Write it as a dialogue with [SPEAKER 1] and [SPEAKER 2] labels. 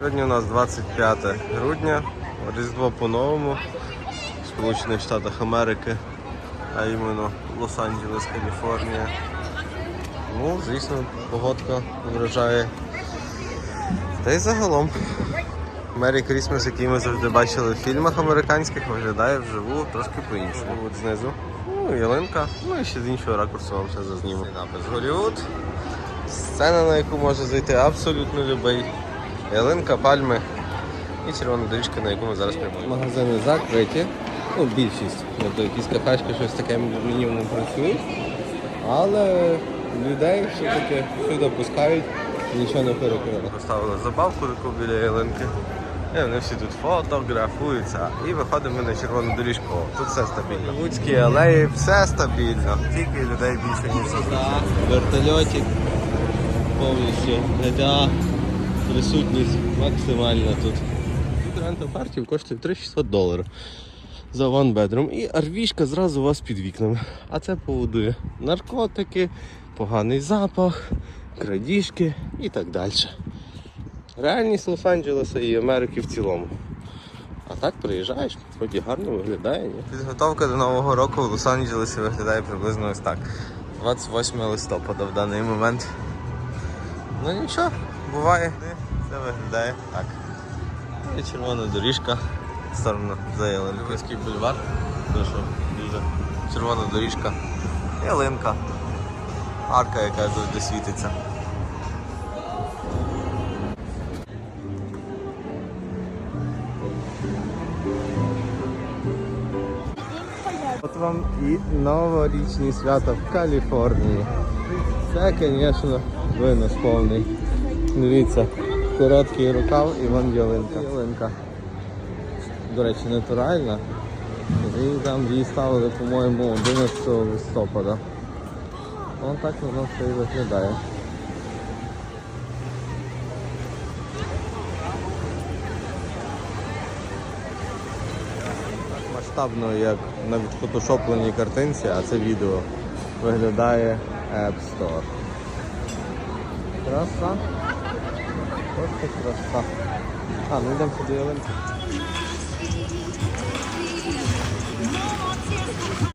[SPEAKER 1] Сьогодні у нас 25 грудня, Різдво по-новому в Сполучених Штатах Америки, а іменно Лос-Анджелес, Каліфорнія. Ну, звісно, погодка вражає. Та й загалом. Мері Крісмас, який ми завжди бачили в фільмах американських, виглядає вживу трошки по-іншому. От знизу. Ну, ялинка. Ну і ще з іншого ракурсу вам ще зазніму. Напис Голлівуд. Сцена, на яку може зайти абсолютно любий. Ялинка, пальми і червона доріжка, на яку ми зараз прямуємо. Магазини закриті. Ну, більшість. Тобто якісь кафешки, щось таке мінімум працюють. Але людей все-таки сюди пускають, нічого не перекрили. Поставили забавку таку біля ялинки. І вони всі тут фотографуються. І виходимо на червону доріжку. Тут все стабільно. Луцькі алеї, все стабільно. Тільки людей більше, ніж. Вертольотик повністю. Присутність максимальна тут. Тут рента партів коштує 3600 доларів за one bedroom. І арвішка зразу у вас під вікнами. А це поводує наркотики, поганий запах, крадіжки і так далі. Реальність Лос-Анджелеса і Америки в цілому. А так приїжджаєш, ході гарно виглядає. Ні? Підготовка до Нового року в Лос-Анджелесі виглядає приблизно ось так. 28 листопада в даний момент. Ну нічого, буває. Це виглядає так. І червона доріжка в сторону за Ялинківський бульвар. Дуже, дуже червона доріжка. Ялинка. Арка, яка завжди світиться. От вам і новорічні свята в Каліфорнії. Це, звісно, винос повний. Дивіться, короткий рукав і вон ялинка. Ялинка. До речі, натуральна. І там її ставили, по-моєму, 11 листопада. Ось так воно все і виглядає. Масштабно, як на відфотошопленій картинці, а це відео, виглядає App Store. Краса. Просто краса. А, ну йдемо сюди ялинку.